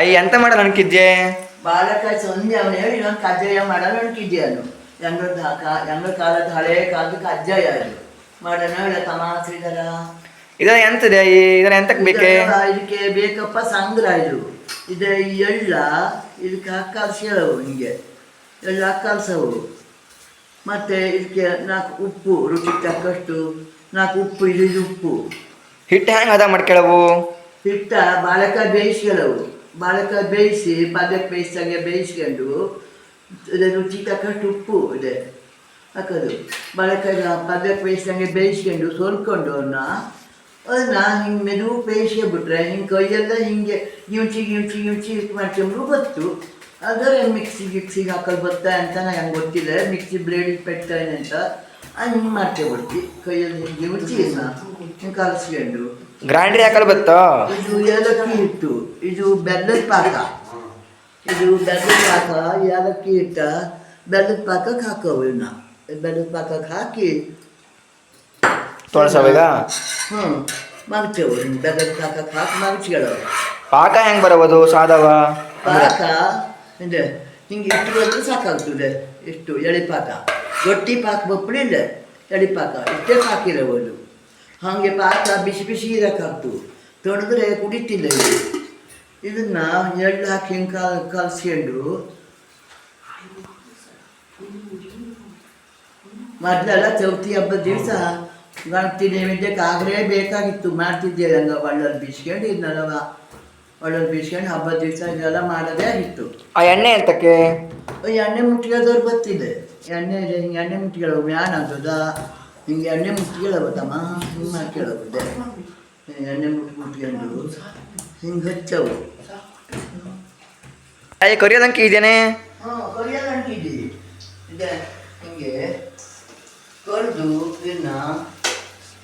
ಅಯ್ಯ ಎಂತ ಮಾಡಲ್ಲ ಅನ್ಕಿದ್ಯೆ? ಬಾಲಕ ಸಂಧಿ ಅವನು ಹೇಳಿ ಇನ್ನೊಂದು ಕಜ್ಜಾಯ ಮಾಡಲು ಅನ್ಕಿದ್ಯಾನು ಎಂಗಳ ಎಂಗಳ ಕಾಲದ ಹಳೆ ಕಾಲದ ಕಜ್ಜಾಯ ಅದು. ಮಾಡೋಣ ತಮ್ಮ ಶ್ರೀಧರ. ಇದರ ಎಂತದೆ ಇದರ ಎಂತ ಬೇಕೆ? ಇದಕ್ಕೆ ಬೇಕಪ್ಪ ಸಂಗ್ರಹ ಇದು. ಇದು ಎಳ್ಳ ಇದಕ್ಕೆ ಕಲ್ಸಿಯವು ಹಿಂಗೆ. ಎಳ್ಳ ಕಲ್ಸವು ಮತ್ತೆ ಇದಕ್ಕೆ ನಾಲ್ಕು ಉಪ್ಪು ರುಚಿ ತಕ್ಕಷ್ಟು ನಾಲ್ಕು ಉಪ್ಪು ಇದು ಇದು ಉಪ್ಪು ಹಿಟ್ಟು ಹೆಂಗೆ ಅದ ಮಾಡ್ಕೊಳವು? ಹಿಟ್ಟ ಬಾಲಕ ಬೇಯಿಸ್ಕೊಳ್ಳವು ಬಾಳೆಕಾಯಿ ಬೇಯಿಸಿ ಪದಕ್ಕೆ ಬೇಯಿಸಿದಂಗೆ ಬೇಯಿಸ್ಕೊಂಡು ಇದು ರುಚಿ ತಕ್ಕಷ್ಟು ಉಪ್ಪು ಇದೆ ಹಾಕೋದು ಬಾಳೆಕಾಯಿ ಪದಕ್ಕೆ ಬೇಯಿಸಿದಂಗೆ ಬೇಯಿಸ್ಕೊಂಡು ಸೋಲ್ಕೊಂಡು ಅವ್ರನ್ನ ಅದನ್ನ ಹಿಂಗೆ ಮೆದು ಬೇಯಿಸ್ಕೊಂಡ್ಬಿಟ್ರೆ ಹಿಂಗೆ ಕೈಯೆಲ್ಲ ಹಿಂಗೆ ಇಂಚಿ ಗಿಂಚಿ ಗಿಂಚಿ ಮಾಡ್ಕೊಂಡ್ರು ಗೊತ್ತು ಅದರ ಮಿಕ್ಸಿ ಗಿಕ್ಸಿಗೆ ಹಾಕೋದು ಬರ್ತಾ ಅಂತ ನಂಗೆ ಗೊತ್ತಿಲ್ಲ ಮಿಕ್ಸಿ ಬ್ಲೇಡ್ ಪೆಟ್ತಾನೆ ಅಂತ ಹಿಂಗೆ ಮಾಡ್ಕೊಬಿಡ್ತಿ ಕೈಯಲ್ಲಿ ಹಿಂಗೆ ಗಿಂಚಿ ಹಿಂಗೆ ಕಲಿಸ್ಕೊಂಡು ಗ್ರೈಂಡ್ರಿ ಹಾಕಲು ಬತ್ತ? ಇದು ಏಲಕ್ಕಿ ಇಟ್ಟು ಇದು ಬೆಲ್ಲದ ಪಾಕ. ಇದು ಬೆಲ್ಲದ ಪಾಕ ಏಲಕ್ಕಿ ಹಿಟ್ಟ. ಬೆಲ್ಲದ ಪಾಕಕ್ಕೆ ಹಾಕೋವು ಇನ್ನ ಬೆಲ್ಲದ ಪಾಕಕ್ಕೆ ಹಾಕಿ ತೊಳ್ಸವ ಈಗ? ಹ್ಞೂ ಮಗ್ಚವು ಬೆಲ್ಲದ ಪಾಕಕ್ಕೆ ಹಾಕಿ ಮಗ್ಚ್ಕೊಳ್ಳವು ಪಾಕ ಹೆಂಗ್ ಬರಬಹುದು ಸಾದವ? ಪಾಕ ಇದೆ ಹಿಂಗೆ ಇಷ್ಟು ಬಂದರೆ ಸಾಕಾಗ್ತದೆ. ಇಷ್ಟು ಎಳೆ ಪಾಕ. ರೊಟ್ಟಿ ಪಾಕ ಬಪ್ಪಳಿಲ್ಲ ಎಳೆ ಪಾಕ. ಇಷ್ಟೇ ಪಾಕ ಇರಬಹುದು ಹಾಗೆ ಪಾಕ ಬಿಸಿ ಬಿಸಿ ಇರಕ್ಕಾಗ್ತು ತೊಳೆದ್ರೆ ಕುಡಿತಿಲ್ಲ ಇದು ಇದನ್ನ ಎಳ್ಳು ಹಾಕಿ ಕಲ್ ಕಾಲ್ ಕಲ್ಸ್ಕೊಂಡು ಮೊದಲೆಲ್ಲ ಚೌತಿ ಹಬ್ಬದ ದಿವಸ ಗಣಪತಿ ನೈವೇದ್ಯಕ್ಕೆ ಆಗಲೇ ಬೇಕಾಗಿತ್ತು. ಮಾಡ್ತಿದ್ದೆ ಹಂಗೆ ಒಳ್ಳಲ್ಲಿ ಬೀಸ್ಕೊಂಡು ಇದನ್ನೆಲ್ಲ ಒಳ್ಳೊಂದು ಬೀಸ್ಕೊಂಡು ಹಬ್ಬದ ದಿವಸ ಇದೆಲ್ಲ ಮಾಡೋದೇ ಆಗಿತ್ತು. ಆ ಎಣ್ಣೆ ಎಂತಕ್ಕೆ? ಎಣ್ಣೆ ಮುಟ್ಟಿಗೆದವ್ರು ಗೊತ್ತಿದೆ. ಎಣ್ಣೆ ಎಣ್ಣೆ ಮುಟ್ಟಿಗೆ ಮ್ಯಾನ್ ಆಗ್ತದ. ಹಿಂಗೆ ಎಣ್ಣೆ ಮುಟ್ಟಿಗೆಳವತ್ತಮ್ಮ ಹಿಂಗೆ ಮಾಡ್ಕೊಳ್ಳೋದೆ ಎಣ್ಣೆ ಮುಟ್ಟಿ ಮುಟ್ಕೊಂಡು ಹಿಂಗೆ ಹಚ್ಚವು. ಅಯ್ಯ ಕರಿಯೋದಂಕಿ ಇದೇನೆ ಹಾಂ ಕರಿಯೋದಂಟಿದ್ದಿ ಇದೆ. ಹಿಂಗೆ ಕರೆದು ಇದನ್ನ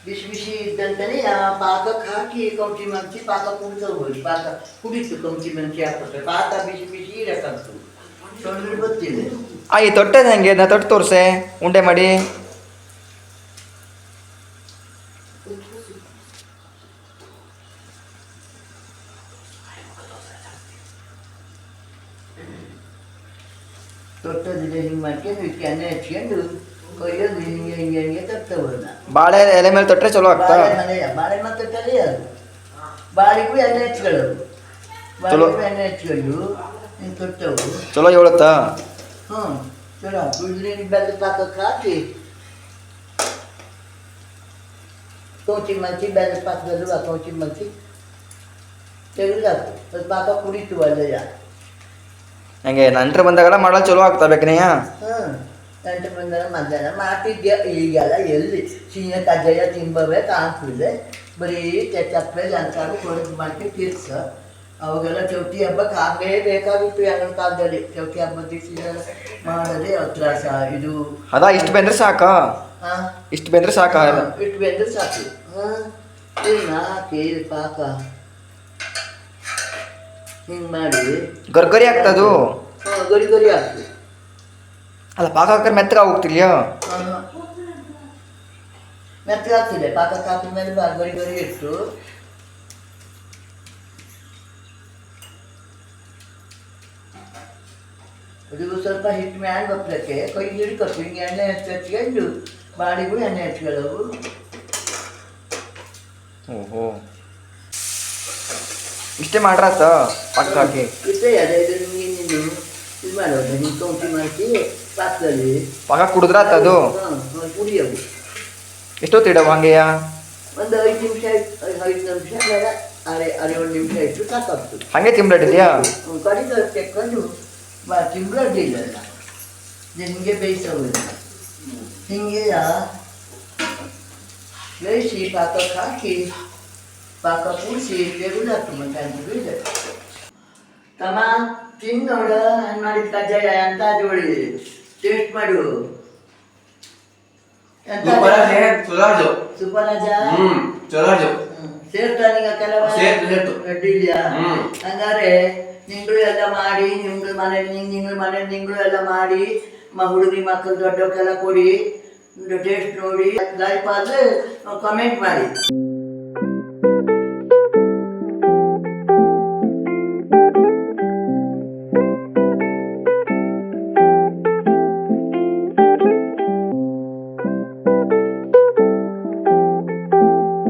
ಬಿಸಿ ಬಿಸಿ ಇದ್ದಂತಲೇ ಆ ಪಾಕಕ್ಕೆ ಹಾಕಿ ಕೌಚಿ ಮಂಚಿ ಪಾಕ ಕುಡಿಸೋದು ಪಾಕ ಕುಡಿತು ಕೌಚಿ ಮಂಚಿ ಹಾಕ್ಬಿಟ್ರೆ ಪಾಕ ಬಿಸಿ ಬಿಸಿ ಇರಕ್ಕಂತು ಗೊತ್ತಿಲ್ಲ ಅಯ್ಯ ತೊಟ್ಟದ ಹೆಂಗೆ? ನಾ ತೊಟ್ಟು ತೋರಿಸೆ. ಉಂಡೆ ಮಾಡಿ ತೊಟ್ಟದಿದೆ ಹಿಂಗೆ ಮಾಡ್ಕೊಂಡು ಇದಕ್ಕೆ ಎಣ್ಣೆ ಹಚ್ಕೊಂಡು ಕೊಯ್ಯೋದು ಹಿಂಗೆ ಹಿಂಗೆ ಹಿಂಗೆ ತರ್ತವನ್ನ ಬಾಳೆ ಎಲೆ ಮೇಲೆ ತೊಟ್ರೆ ಚಲೋ ಆಗ್ತಾ ಬಾಳೆ ಮನೆಯ ಬಾಳೆ ಮತ್ತೆ ತಲೆ ಅದು ಬಾಳಿಗೂ ಎಣ್ಣೆ ಹಚ್ಕೊಳ್ಳೋದು ಚಲೋ. ಬಾಳಿಗೂ ಎಣ್ಣೆ ಹಚ್ಕೊಂಡು ಹಿಂಗೆ ತೊಟ್ಟವು ಚಲೋ ಹೇಳುತ್ತಾ ಹ್ಞೂ ಚಲೋ ಕುಡಿದ್ರೆ ಬೆಲ್ಲ ಪಾಕಕ್ಕೆ ಹಾಕಿ ಕೌಚಿ ಮಲ್ಚಿ ಬೆಲ್ಲ ಪಾಕದಲ್ಲೂ ಆ ಕೌಚಿ ಮಲ್ಚಿ ತೆಗೆದಾಕು ಅದು ಪಾಕ ಕುಡಿತು ಅಲ್ಲಯ್ಯ ಹಂಗೆ ನಂತರ ಬಂದಾಗೆಲ್ಲ ಮಾಡಲು ಚಲೋ ಆಗ್ತಾ ಬೇಕನೆಯ ಹಾಂ ಬಂದಾಗ ಮಧ್ಯಾಹ್ನ ಮಾಡ್ತಿದ್ದೆ ಈಗೆಲ್ಲ ಎಲ್ಲಿ? ಸೀನ ಕಜ್ಜಾಯ ತಿಂಬವೇ ಕಾಣ್ತಿದೆ ಬರೀ ಚಪ್ಪೆ ಲಂಚಾರು ಕೊಡೋದು ಮಾಡಿ ತೀರ್ಸ ಅವಾಗೆಲ್ಲ ಚೌತಿ ಹಬ್ಬಕ್ಕೆ ಆಗಲೇ ಬೇಕಾಗಿತ್ತು ಎರಡು ಕಾಲದಲ್ಲಿ. ಚೌತಿ ಹಬ್ಬ ದಿವಸ ಮಾಡೋದೇ ತ್ರಾಸ ಇದು ಅದ ಇಷ್ಟು ಬೆಂದ್ರೆ ಸಾಕ? ಹಾಂ ಇಷ್ಟು ಬೆಂದ್ರೆ ಸಾಕ? ಇಷ್ಟು ಬೆಂದ್ರೆ ಸಾಕು. ಹಾಂ ಇಲ್ಲ ಕೇಳಿ ಪಾಕ ಹಿಂಗೆ ಮಾಡಿ ಗರ್ಗರಿ ಆಗ್ತದು ಹಾಂ ಗರಿ ಗರಿ ಹಾಕಿ ಅಲ್ಲ ಪಾಕ ಹಾಕರ್ ಮೆತ್ತಗ ಹೋಗ್ತಿಲ್ಯೋ ಮೆತ್ತಗಾಗ್ತಿದೆ ಪಾಕಕ್ಕೆ ಹಾಕಿದ ಮೇಲೆ ಬಾ ಗರಿ ಗರಿ ಇಟ್ಟು ಅದು ಸ್ವಲ್ಪ ಹಿಟ್ಟು ಮ್ಯಾಲ ಬಪ್ಪಲಕ್ಕೆ ಕೈ ಹಿಡ್ಕೊಟ್ಟು ಹಿಂಗೆ ಎಣ್ಣೆ ಹಚ್ಚಿ ಹಚ್ಕೊಂಡು ಬಾಡಿಗೂ ಎಣ್ಣೆ ಹಚ್ಕೊಳ್ಳವು ಓಹೋ ಇಷ್ಟೇ ಮಾಡ್ರಾತ ಪಕ್ಕ ಹಾಕಿ. ಇಷ್ಟೇ ಅದೇ ನಿಮಗೆ ನಿಮ್ಗೆ ನೀನು ಇದು? ಮಾಡೋದು ನೀವು ಕೌಂಟಿ ಮಾಡಿಸಿ ಪಾಕದಲ್ಲಿ ಪಾಕ ಕುಡಿದ್ರಾತ ಅದು? ಕುಡಿಯೋದು ಎಷ್ಟೊತ್ತು ಇಡವ ಹಂಗೆಯ ಒಂದು ಐದು ನಿಮಿಷ ಐದು ನಿಮಿಷ ಅರೆ ಅರೆ ಒಂದು ನಿಮಿಷ ಇಟ್ಟು ಸಾಕಾಗ್ತದೆ ಹಂಗೆ ತಿಂಬ್ಲಡ್ಡಿದೆಯಾ ಕಡಿದ ತೆಕ್ಕೊಂಡು ಬಾ ಇಲ್ಲ ಹಿಂಗೆ ಬೇಯಿಸೋದಿಲ್ಲ ಹಿಂಗೆ ಬೇಯಿಸಿ ಪಾಕಕ್ಕೆ ಹಾಕಿ ಪಾಕ ಕೂಡಿಸಿ ತೆಗೆದು ಹಾಕಿ ಮತ್ತೆ ಅದು ಇದೆ ತಮ್ಮ ತಿಂದು ನೋಡು ನಾನು ಮಾಡಿದ ಕಜ್ಜಾಯ ಅಂತ ಜೋಳಿ ಟೇಸ್ಟ್ ಮಾಡು. ಸುಪರಾಜ ಸೇರ್ತಾ ನಿಂಗ ಕೆಲವ ಹ್ಮ್. ಹಂಗಾರೆ ನಿಂಗಳು ಎಲ್ಲ ಮಾಡಿ ನಿಮ್ಗಳ ಮನೆ ನಿಂಗ್ ನಿಂಗಳ ಮನೆ ನಿಂಗಳು ಎಲ್ಲ ಮಾಡಿ ಹುಡುಗಿ ಮಕ್ಕಳು ದೊಡ್ಡವಕ್ಕೆಲ್ಲ ಕೊಡಿ ಟೇಸ್ಟ್ ನೋಡಿ. ಲೈಫ್ ಆದ್ರೆ ಕಮೆಂಟ್ ಮಾಡಿ.